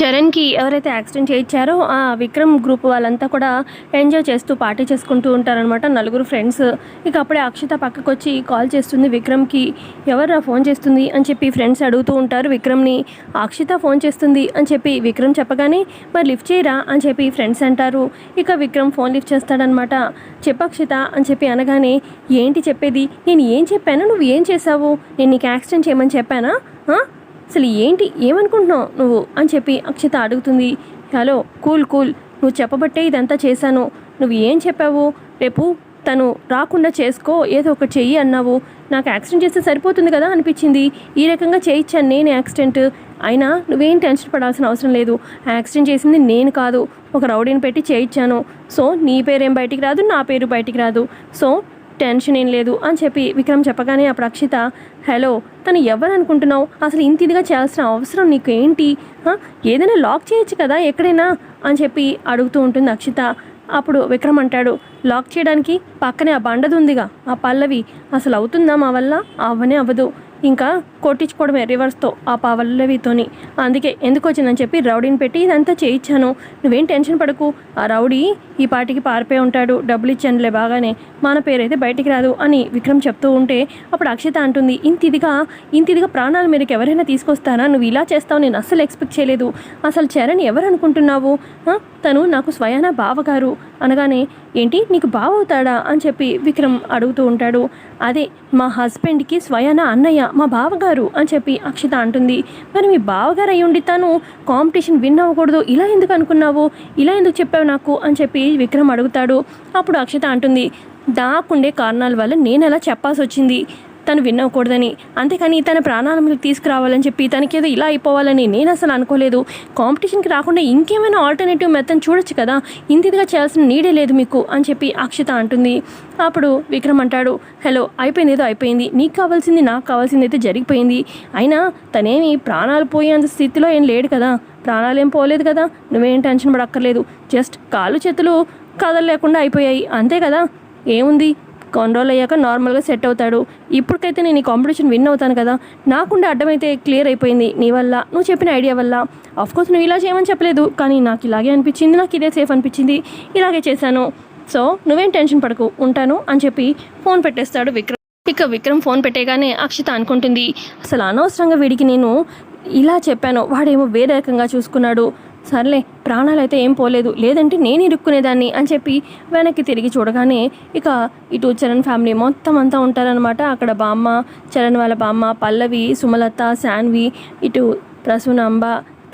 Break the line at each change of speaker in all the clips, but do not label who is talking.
చరణ్కి ఎవరైతే యాక్సిడెంట్ చేయించారో ఆ విక్రమ్ గ్రూప్ వాళ్ళంతా కూడా ఎంజాయ్ చేస్తూ పార్టీ చేసుకుంటూ ఉంటారనమాట నలుగురు ఫ్రెండ్స్. ఇక అప్పుడే అక్షిత పక్కకు వచ్చి కాల్ చేస్తుంది విక్రమ్కి ఎవరు ఫోన్ చేస్తుంది? అని చెప్పి ఫ్రెండ్స్ అడుగుతూ ఉంటారు విక్రమ్ని. అక్షిత ఫోన్ చేస్తుంది అని చెప్పి విక్రమ్ చెప్పగానే మరి లిఫ్ట్ చేయరా? అని చెప్పి ఫ్రెండ్స్ అంటారు. ఇక విక్రమ్ ఫోన్ లిఫ్ట్ చేస్తాడనమాట చెప్పక్షిత అని చెప్పి అనగానే ఏంటి చెప్పేది? నేను ఏం చెప్పాను? నువ్వు ఏం చేసావు నేను నీకు యాక్సిడెంట్ చేయమని చెప్పానా? అసలు ఏంటి? ఏమనుకుంటున్నావు నువ్వు? అని చెప్పి అక్షిత అడుగుతుంది. Hello cool cool. నువ్వు చెప్పబట్టే ఇదంతా చేశాను. నువ్వు ఏం చెప్పావు? రేపు తను రాకుండా చేసుకో ఏదో ఒకటి చెయ్యి అన్నావు. నాకు యాక్సిడెంట్ చేస్తే సరిపోతుంది కదా అనిపించింది. ఈ రకంగా చేయించాను నేను యాక్సిడెంట్. అయినా నువ్వేం టెన్షన్ పడాల్సిన అవసరం లేదు. యాక్సిడెంట్ చేసింది నేను కాదు. ఒక రౌడీని పెట్టి చేయించాను. సో నీ పేరేం బయటికి రాదు నా పేరు బయటికి రాదు. సో టెన్షన్ ఏం లేదు అని చెప్పి విక్రమ్ చెప్పగానే అప్పుడు అక్షిత హలో తను ఎవరు అనుకుంటున్నావు? అసలు ఇంత ఇదిగా చేయాల్సిన అవసరం నీకు ఏంటి ఏదైనా లాక్ చేయొచ్చు కదా ఎక్కడైనా? అని చెప్పి అడుగుతూ ఉంటుంది అక్షిత. అప్పుడు విక్రమ్ అంటాడు లాక్ చేయడానికి పక్కనే ఆ బండది ఉందిగా ఆ పల్లవి. అసలు అవుతుందా మా వల్ల? అవ్వనే అవ్వదు. ఇంకా కొట్టించుకోవడమే రివర్స్తో ఆ పావల్లవితోని. అందుకే ఎందుకు వచ్చిందని చెప్పి రౌడీని పెట్టి ఇదంతా చేయించాను. నువ్వేం టెన్షన్ పడకు. ఆ రౌడీ ఈ పాటికి పారిపోయి ఉంటాడు. డబ్బులు ఇచ్చానులే బాగానే. మన పేరైతే బయటికి రాదు అని విక్రమ్ చెప్తూ ఉంటే అప్పుడు అక్షిత అంటుంది ఇంత ఇదిగా ఇంత ఇదిగా ప్రాణాల మీదకి ఎవరైనా తీసుకొస్తారా? నువ్వు ఇలా చేస్తావు నేను అస్సలు ఎక్స్పెక్ట్ చేయలేదు. అసలు చరణ్ ఎవరు అనుకుంటున్నావు తను నాకు స్వయాన బావగారు. అనగానే ఏంటి నీకు బావ అవుతాడా అని చెప్పి విక్రమ్ అడుగుతూ ఉంటాడు. అదే మా హస్బెండ్కి స్వయాన అన్నయ్య మా బావగారు అని చెప్పి అక్షిత అంటుంది. మరి మీ బావగారు అయ్యుండి ఉండి తను కాంపిటీషన్ విన్ అవ్వకూడదు. ఇలా ఎందుకు అనుకున్నావు? ఇలా ఎందుకు చెప్పావు నాకు? అని చెప్పి విక్రమ్ అడుగుతాడు. అప్పుడు అక్షిత అంటుంది. దాకుండే కారణాల వల్ల నేను అలా చెప్పాల్సి వచ్చింది తను వినకూడదని అంతేకాని తన ప్రాణాల మీద తీసుకురావాలని చెప్పి తనకేదో ఇలా అయిపోవాలని నేను అసలు అనుకోలేదు. కాంపిటీషన్కి రాకుండా ఇంకేమైనా ఆల్టర్నేటివ్ మెథడ్ చూడొచ్చు కదా. ఇంతిదిగా చేయాల్సిన నీడే లేదు మీకు అని చెప్పి అక్షిత అంటుంది. అప్పుడు విక్రమ్ అంటాడు హలో అయిపోయింది ఏదో అయిపోయింది. నీకు కావాల్సింది నాకు కావాల్సింది అయితే జరిగిపోయింది. అయినా తనేమి ప్రాణాలు పోయేంత స్థితిలో ఏం లేడు కదా. ప్రాణాలు ఏం పోలేదు కదా. నువ్వేం టెన్షన్ పడక్కర్లేదు. జస్ట్ కాళ్ళు చేతులు కదలలేకుండా అయిపోయాయి. అంతే కదా. ఏముంది? కొన్ని రోజులు అయ్యాక నార్మల్గా సెట్ అవుతాడు. ఇప్పటికైతే నేను ఈ కాంపిటీషన్ విన్ అవుతాను కదా. నాకుండే అడ్డమైతే క్లియర్ అయిపోయింది నీ వల్ల నువ్వు చెప్పిన ఐడియా వల్ల. కోర్స్ నువ్వు ఇలా చేయమని చెప్పలేదు కానీ నాకు ఇలాగే అనిపించింది నాకు ఇదే సేఫ్ అనిపించింది. ఇలాగే చేశాను. సో నువ్వేం టెన్షన్ పడకు ఉంటాను అని చెప్పి ఫోన్ పెట్టేస్తాడు విక్రమ్. ఇక విక్రమ్ ఫోన్ పెట్టేగానే అక్షిత అనుకుంటుంది అసలు అనవసరంగా వీడికి నేను ఇలా చెప్పాను వాడేమో వేరే రకంగా చూసుకున్నాడు. సర్లే ప్రాణాలు అయితే ఏం పోలేదు. లేదంటే నేను ఇరుక్కునేదాన్ని అని చెప్పి వెనక్కి తిరిగి చూడగానే ఇక ఇటు చరణ్ ఫ్యామిలీ మొత్తం అంతా ఉంటారనమాట అక్కడ బామ్మ చరణ్ వాళ్ళ బామ్మ పల్లవి సుమలత శాన్వి ఇటు ప్రసూనాంబ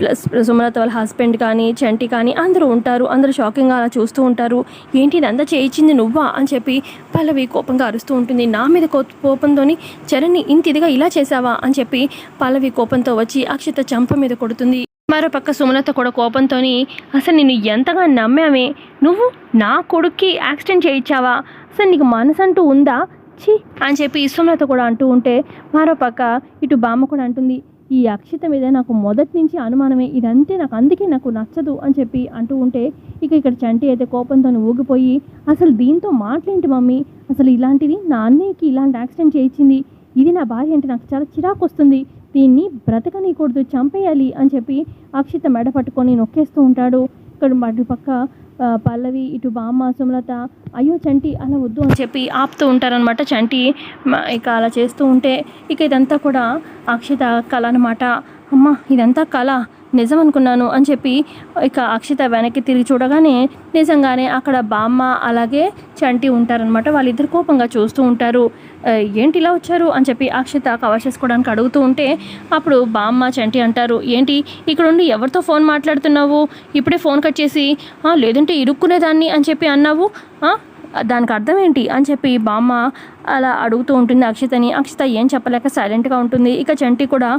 ప్లస్ సుమలత వాళ్ళ హస్బెండ్ కానీ చంటి కానీ అందరూ ఉంటారు. అందరూ షాకింగ్గా అలా చూస్తూ ఉంటారు. ఏంటి ఇదంతా చేయించింది నువ్వా? అని చెప్పి పల్లవి కోపంగా అరుస్తూ ఉంటుంది. నా మీద కో కోపంతోని చరణ్ని ఇంత ఇదిగా ఇలా చేసావా అని చెప్పి పల్లవి కోపంతో వచ్చి అక్షిత చంప మీద కొడుతుంది. మరోపక్క సుమలత కూడా కోపంతో అసలు నిన్ను ఎంతగా నమ్మామే? నువ్వు నా కొడుక్కి యాక్సిడెంట్ చేయించావా? అసలు నీకు మనసు అంటూ ఉందా? ఛీ! అని చెప్పి సుమలత కూడా అంటూ ఉంటే మరో పక్క ఇటు బామ్మ కూడా అంటుంది ఈ అక్షిత మీద నాకు మొదటి నుంచి అనుమానమే. ఇదంతే నాకు అందుకే నాకు నచ్చదు అని చెప్పి అంటూ ఉంటే ఇక ఇక్కడ చంటి అయితే కోపంతో ఊగిపోయి అసలు దీంతో మాటలేంటి మమ్మీ? అసలు ఇలాంటిది నా అన్నయ్యకి ఇలాంటి యాక్సిడెంట్ చేయించింది. ఇది నా భార్య అంటే నాకు చాలా చిరాకు వస్తుంది దీన్ని బ్రతకనీయకూడదు చంపేయాలి అని చెప్పి అక్షిత మెడ పట్టుకొని నొక్కేస్తూ ఉంటాడు. ఇక్కడ మటుపక్క పల్లవి ఇటు బామ్మ సుమలత అయ్యో చంటి అలా వద్దు అని చెప్పి ఆపుతూ ఉంటారనమాట చంటి ఇక అలా చేస్తూ ఉంటే ఇక ఇదంతా కూడా అక్షిత కళ అనమాట అమ్మ ఇదంతా కళ. నిజం అనుకున్నాను అని చెప్పి ఇక అక్షిత వెనక్కి తిరిగి చూడగానే నిజంగానే అక్కడ బామ్మ అలాగే చంటి ఉంటారనమాట వాళ్ళిద్దరు కోపంగా చూస్తూ ఉంటారు. ఏంటి ఇలా వచ్చారు? అని చెప్పి అక్షిత కవర్ చేసుకోవడానికి అడుగుతూ ఉంటే అప్పుడు బామ్మ చంటి అంటారు ఏంటి ఇక్కడ ఉండి ఎవరితో ఫోన్ మాట్లాడుతున్నావు? ఇప్పుడే ఫోన్ కట్ చేసి లేదంటే ఇరుక్కునేదాన్ని అని చెప్పి అన్నావు. దానికి అర్థం ఏంటి అని చెప్పి బామ్మ అలా అడుగుతూ ఉంటుంది అక్షితని. అక్షిత ఏం చెప్పలేక సైలెంట్గా ఉంటుంది. ఇక చంటి కూడా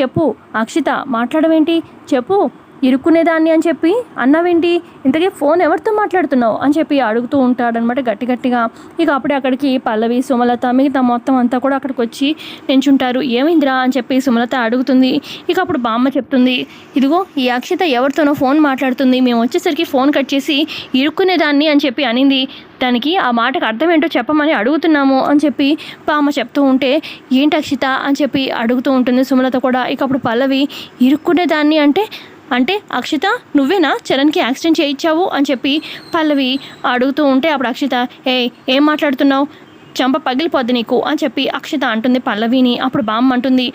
చెప్పు అక్షిత మాట్లాడమేంటి చెప్పు ఇరుక్కునేదాన్ని అని చెప్పి అన్నావేంటి? ఇంతకీ ఫోన్ ఎవరితో మాట్లాడుతున్నావు? అని చెప్పి అడుగుతూ ఉంటాడనమాట గట్టి గట్టిగా. ఇక అప్పుడే అక్కడికి పల్లవి సుమలత మిగతా మొత్తం అంతా కూడా అక్కడికి వచ్చి నించుంటారు. ఏమైందిరా? అని చెప్పి సుమలత అడుగుతుంది. ఇక అప్పుడు బామ్మ చెప్తుంది. ఇదిగో ఈ అక్షిత ఎవరితోనో ఫోన్ మాట్లాడుతుంది. మేము వచ్చేసరికి ఫోన్ కట్ చేసి ఇరుక్కునేదాన్ని అని చెప్పి అనింది. దానికి ఆ మాటకు అర్థం ఏంటో చెప్పమని అడుగుతున్నాము అని చెప్పి బామ్మ చెప్తూ ఉంటే ఏంటి అక్షిత? అని చెప్పి అడుగుతూ ఉంటుంది సుమలత కూడా. ఇక అప్పుడు పల్లవి ఇరుక్కునేదాన్ని అంటే అంటే అక్షిత నువ్వేనా చరణ్కి యాక్సిడెంట్ చేయించావు అని చెప్పి పల్లవి అడుగుతూ ఉంటే అప్పుడు అక్షిత ఏ ఏం మాట్లాడుతున్నావు? చంప పగిలిపోద్ది నీకు అని చెప్పి అక్షిత అంటుంది పల్లవిని. అప్పుడు బామ్మ అంటుంది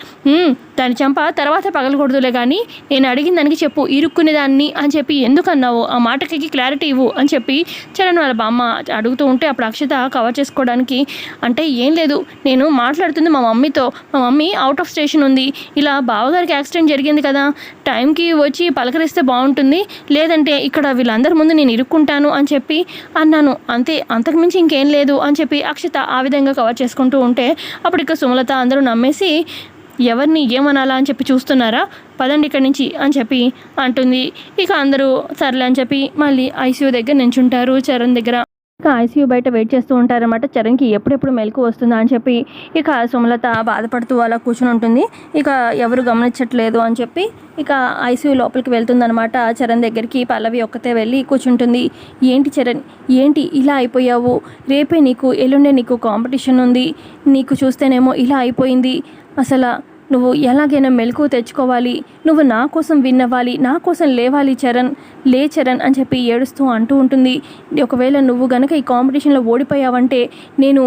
దాని చంప తర్వాత పగలకూడదులే కానీ నేను అడిగిన దానికి చెప్పు ఇరుక్కునేదాన్ని అని చెప్పి ఎందుకు అన్నావు ఆ మాటకి క్లారిటీ ఇవ్వు అని చెప్పి చరణ్ వాళ్ళ బామ్మ అడుగుతూ ఉంటే అప్పుడు అక్షత కవర్ చేసుకోవడానికి అంటే ఏం లేదు నేను మాట్లాడుతుంది మా మమ్మీతో. మా మమ్మీ అవుట్ ఆఫ్ స్టేషన్ ఉంది. ఇలా బావగారికి యాక్సిడెంట్ జరిగింది కదా టైంకి వచ్చి పలకరిస్తే బాగుంటుంది. లేదంటే ఇక్కడ వీళ్ళందరి ముందు నేను ఇరుక్కుంటాను అని చెప్పి అన్నాను. అంతే అంతకుమించి ఇంకేం లేదు అని చెప్పి అక్షత ఆ విధంగా కవర్ చేసుకుంటూ ఉంటే అప్పుడు ఇక సుమలత అందరూ నమ్మేసి ఎవరిని ఏమనాలా అని చెప్పి చూస్తున్నారా? పదండి ఇక్కడి నుంచి అని చెప్పి అంటుంది. ఇక అందరూ సర్లే అని చెప్పి మళ్ళీ ఐసీయూ దగ్గర నించుంటారు. చరణ్ దగ్గర ఇక ఐసీయూ బయట వెయిట్ చేస్తూ ఉంటారనమాట చరణ్కి ఎప్పుడెప్పుడు మెలకు వస్తుందా అని చెప్పి ఇక సుమలత బాధపడుతూ అలా కూర్చుని ఉంటుంది. ఇక ఎవరు గమనించట్లేదు అని చెప్పి ఇక ఐసీయూ లోపలికి వెళ్తుందనమాట చరణ్ దగ్గరికి పల్లవి ఒక్కతే వెళ్ళి కూర్చుంటుంది. ఏంటి చరణ్? ఏంటి ఇలా అయిపోయావు? రేపే నీకు ఎల్లుండే నీకు కాంపిటీషన్ ఉంది. నీకు చూస్తేనేమో ఇలా అయిపోయింది. అసలు నువ్వు ఎలాగైనా మెలకు తెచ్చుకోవాలి. నువ్వు నా కోసం విన్నవ్వాలి నా కోసం లేవాలి చరణ్. లే చరణ్ అని చెప్పి ఏడుస్తూ అంటూ ఉంటుంది. ఒకవేళ నువ్వు గనక ఈ కాంపిటీషన్లో ఓడిపోయావంటే నేను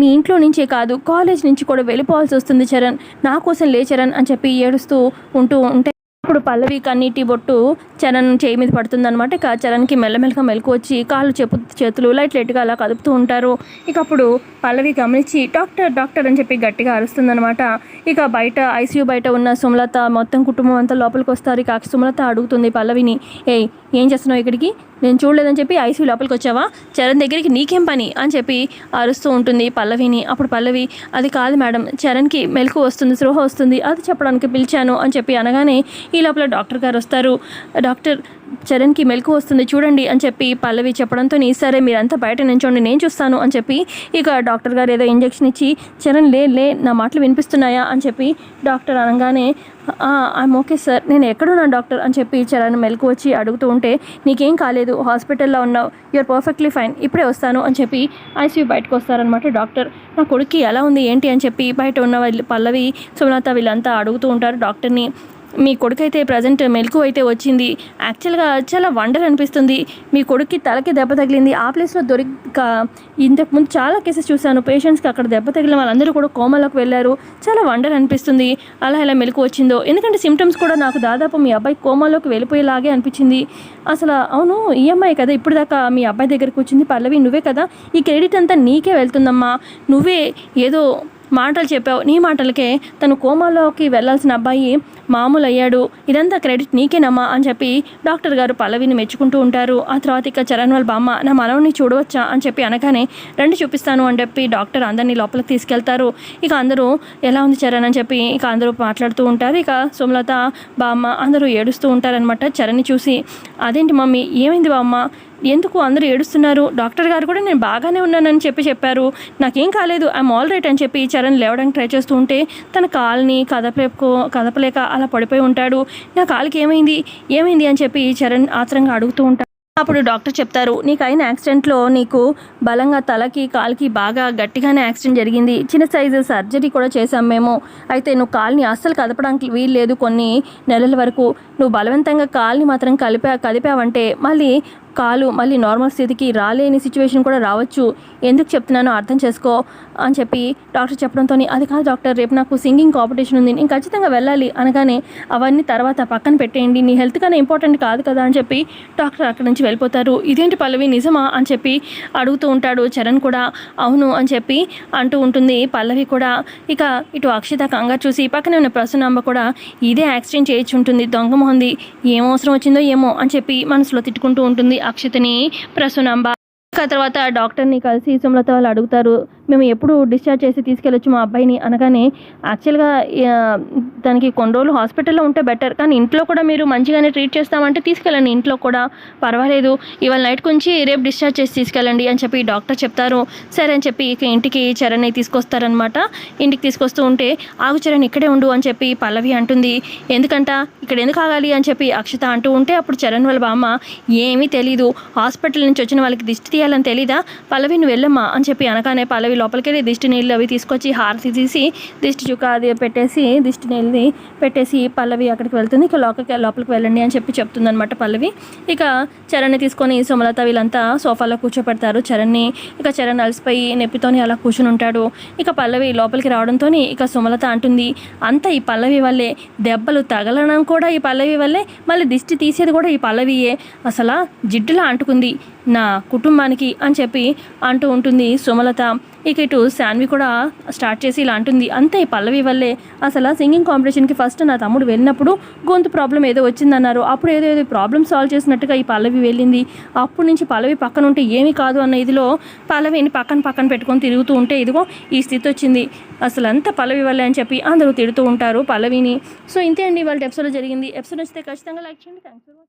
మీ ఇంట్లో నుంచే కాదు కాలేజ్ నుంచి కూడా వెళ్ళిపోవాల్సి వస్తుంది చరణ్. నా కోసం లే చరణ్ అని చెప్పి ఏడుస్తూ ఉంటూ ఉంటే ఇప్పుడు పల్లవి కన్నీటి బొట్టు చరణ్ చేయి మీద పడుతుందనమాట ఇక చరణ్కి మెల్లమెల్లగా మెలకు వచ్చి కాళ్ళు చెప్పు చేతులు లైట్ లైట్గా అలా కదుపుతూ ఉంటారు. ఇక అప్పుడు పల్లవి గమనించి డాక్టర్ డాక్టర్ అని చెప్పి గట్టిగా అరుస్తుందనమాట ఇక బయట ఐసీయూ బయట ఉన్న సుమలత మొత్తం కుటుంబం అంతా లోపలికి వస్తారు. ఇక సుమలత అడుగుతుంది పల్లవిని ఏయ్ ఏం చేస్తున్నావు ఇక్కడికి? నేను చూడలేదని చెప్పి ఐసీయూ లోపలికి వచ్చావా? చరణ్ దగ్గరికి నీకేం పని? అని చెప్పి అరుస్తూ ఉంటుంది పల్లవిని. అప్పుడు పల్లవి అది కాదు మేడం చరణ్కి మెలకు వస్తుంది స్రోహ వస్తుంది. అది చెప్పడానికి పిలిచాను అని చెప్పి అనగానే ఈ లోపల డాక్టర్ గారు వస్తారు. డాక్టర్ చరణ్కి మెలకు వస్తుంది. చూడండి అని చెప్పి పల్లవి చెప్పడంతో నీ సరే మీరంతా బయట నించోండి నేను చూస్తాను అని చెప్పి ఇక డాక్టర్ గారు ఏదో ఇంజెక్షన్ ఇచ్చి చరణ్ లే లే నా మాటలు వినిపిస్తున్నాయా అని చెప్పి డాక్టర్ అనగానే ఐమ్ ఓకే సార్ నేను ఎక్కడున్నాను డాక్టర్? అని చెప్పి చరణ్ మెలకు వచ్చి అడుగుతూ ఉంటే నీకేం కాలేదు. హాస్పిటల్లో ఉన్నావు. యూఆర్ పర్ఫెక్ట్లీ ఫైన్ ఇప్పుడే వస్తాను అని చెప్పి ఐసీయూ బయటకు వస్తారనమాట డాక్టర్. నా కొడుక్కి ఎలా ఉంది? ఏంటి? అని చెప్పి బయట ఉన్న వాళ్ళు పల్లవి సోమనాథ వీళ్ళంతా అడుగుతూ ఉంటారు డాక్టర్ని. మీ కొడుకైతే ప్రజెంట్ మెలకు అయితే వచ్చింది. యాక్చువల్గా చాలా వండర్ అనిపిస్తుంది. మీ కొడుక్కి తలకి దెబ్బ తగిలింది. ఆ ప్లేస్లో దొరిక ఇంతకుముందు చాలా కేసెస్ చూశాను. పేషెంట్స్కి అక్కడ దెబ్బ తగిలిన వాళ్ళందరూ కూడా కోమాలోకి వెళ్ళారు. చాలా వండర్ అనిపిస్తుంది. అలా ఎలా మెలకు వచ్చిందో. ఎందుకంటే సిమ్టమ్స్ కూడా నాకు దాదాపు మీ అబ్బాయి కోమాలోకి వెళ్ళిపోయేలాగే అనిపించింది. అసలు అవును ఈ అమ్మాయి కదా. ఇప్పుడు దాకా మీ అబ్బాయి దగ్గరికి వచ్చింది పల్లవి. నువ్వే కదా. ఈ క్రెడిట్ అంతా నీకే వెళ్తుందమ్మా. నువ్వే ఏదో మాటలు చెప్పావు. నీ మాటలకే తను కోమాలోకి వెళ్ళాల్సిన అబ్బాయి మామూలు అయ్యాడు ఇదంతా క్రెడిట్ నీకేనమ్మా అని చెప్పి డాక్టర్ గారు పల్లవిని మెచ్చుకుంటూ ఉంటారు. ఆ తర్వాత ఇక చరణ్ వాళ్ళ బామ్మ నా మనవని చూడవచ్చా అని చెప్పి అనగానే రండి చూపిస్తాను అని చెప్పి డాక్టర్ అందరినీ లోపలికి తీసుకెళ్తారు. ఇక అందరూ ఎలా ఉంది చరణ్ అని చెప్పి ఇక అందరూ మాట్లాడుతూ ఉంటారు. ఇక సుమలత బామ్మ అందరూ ఏడుస్తూ ఉంటారనమాట చరణ్ని చూసి. అదేంటి మమ్మీ ఏమైంది బామ్మ? ఎందుకు అందరూ ఏడుస్తున్నారు? డాక్టర్ గారు కూడా నేను బాగానే ఉన్నానని చెప్పి చెప్పారు. నాకేం కాలేదు. ఐఎమ్ ఆల్ రైట్ అని చెప్పి చరణ్ లేవడానికి ట్రై చేస్తూ ఉంటే తన కాల్ని కదపలేకో కదపలేక అలా పడిపోయి ఉంటాడు. నా కాలుకి ఏమైంది? ఏమైంది అని చెప్పి చరణ్ ఆత్రంగా అడుగుతూ ఉంటాడు. అప్పుడు డాక్టర్ చెప్తారు నీకు అయిన యాక్సిడెంట్లో నీకు బలంగా తలకి కాలుకి బాగా గట్టిగానే యాక్సిడెంట్ జరిగింది. చిన్న సైజు సర్జరీ కూడా చేశాం మేము. అయితే నువ్వు కాల్ని అస్సలు కదపడానికి వీలు లేదు కొన్ని నెలల వరకు. నువ్వు బలవంతంగా కాల్ని మాత్రం కలిపా కదిపావంటే మళ్ళీ కాలు మళ్ళీ నార్మల్ స్థితికి రాలేని సిచ్యువేషన్ కూడా రావచ్చు. ఎందుకు చెప్తున్నానో అర్థం చేసుకో అని చెప్పి డాక్టర్ చెప్పడంతో అది కాదు డాక్టర్ రేపు నాకు సింగింగ్ కాంపిటీషన్ ఉంది నేను ఖచ్చితంగా వెళ్ళాలి అనగానే అవన్నీ తర్వాత పక్కన పెట్టేయండి నీ హెల్త్ కన్నా ఇంపార్టెంట్ కాదు కదా అని చెప్పి డాక్టర్ అక్కడి నుంచి వెళ్ళిపోతారు. ఇదేంటి పల్లవి నిజమా అని చెప్పి అడుగుతూ ఉంటాడు చరణ్ కూడా. అవును అని చెప్పి అంటూ ఉంటుంది పల్లవి కూడా. ఇక ఇటు అక్షిత కంగారు చూసి పక్కనే ఉన్న ప్రసన్నమ్మ కూడా ఇదే యాక్సిడెంట్ చేయొచ్చు ఉంటుంది దొంగ మొహంది ఏం అవసరం వచ్చిందో ఏమో అని చెప్పి మనసులో తిట్టుకుంటూ ఉంటుంది. అక్షితని ప్రసునంబ తర్వాత డాక్టర్ని కలిసి సుమలత వాళ్ళు అడుగుతారు మేము ఎప్పుడు డిశ్చార్జ్ చేసి తీసుకెళ్ళొచ్చు మా అబ్బాయిని? అనగానే యాక్చువల్గా దానికి కొన్ని రోజులు హాస్పిటల్లో ఉంటే బెటర్ కానీ ఇంట్లో కూడా మీరు మంచిగానే ట్రీట్ చేస్తామంటే తీసుకెళ్ళండి ఇంట్లో కూడా. పర్వాలేదు ఇవాళ నైట్ నుంచి రేపు డిశ్చార్జ్ చేసి తీసుకెళ్ళండి అని చెప్పి డాక్టర్ చెప్తారు. సరే అని చెప్పి ఇక ఇంటికి చరణ్ తీసుకొస్తారనమాట ఇంటికి తీసుకొస్తూ ఉంటే ఆగు చరణ్ ఇక్కడే ఉండు అని చెప్పి పల్లవి అంటుంది. ఎందుకంట? ఇక్కడ ఎందుకు ఆగాలి? అని చెప్పి అక్షత అంటూ ఉంటే అప్పుడు చరణ్ వాళ్ళ బామ్మ ఏమీ తెలీదు హాస్పిటల్ నుంచి వచ్చిన వాళ్ళకి దిష్టి చేయాలని తెలీదా? పల్లవి నువ్వు వెళ్ళమ్మా అని చెప్పి అనగానే పల్లవి లోపలికి వెళ్ళి దిష్టి నీళ్ళు అవి తీసుకొచ్చి హారతి తీసి దిష్టి చుక్క అది పెట్టేసి దిష్టి నీళ్ళని పెట్టేసి పల్లవి అక్కడికి వెళ్తుంది. ఇక లోపలికి లోపలికి వెళ్ళండి అని చెప్పి చెప్తుందనమాట పల్లవి. ఇక చరణ్ని తీసుకొని సుమలత వీళ్ళంతా సోఫాలో కూర్చోపెడతారు. చరణ్ని ఇక చరణ్ అలసిపోయి నొప్పితోని అలా కూర్చుని ఉంటాడు. ఇక పల్లవి లోపలికి రావడంతో ఇక సుమలత అంటుంది అంత ఈ పల్లవి వల్లే దెబ్బలు తగలడం కూడా ఈ పల్లవి వల్లే మళ్ళీ దిష్టి తీసేది కూడా ఈ పల్లవియే. అసలు జిడ్డులా అంటుకుంది. నా కుటుంబానికి అని చెప్పి అంటూ ఉంటుంది సుమలత. ఇక ఇటు శాన్వి కూడా స్టార్ట్ చేసి ఇలా అంటుంది. అంతే ఈ పల్లవి వల్లే. అసలు సింగింగ్ కాంపిటీషన్కి ఫస్ట్ నా తమ్ముడు వెళ్ళినప్పుడు గొంతు ప్రాబ్లం ఏదో వచ్చిందన్నారు. అప్పుడు ఏదో ఏదో ప్రాబ్లం సాల్వ్ చేసినట్టుగా ఈ పల్లవి వెళ్ళింది. అప్పటి నుంచి పల్లవి పక్కన ఉంటే ఏమీ కాదు అన్న ఇదిలో పల్లవిని పక్కన పక్కన పెట్టుకొని తిరుగుతూ ఉంటే ఇదిగో ఈ స్థితి వచ్చింది. అసలు అంతా పల్లవి వల్లే అని చెప్పి అందరూ తిడుతూ ఉంటారు పల్లవిని. సో ఇంతే అండి వాళ్ళ ఎపిసోడ్ జరిగింది. ఎపిసోడ్ వస్తే ఖచ్చితంగా లైక్ చేయండి. Thanks for watching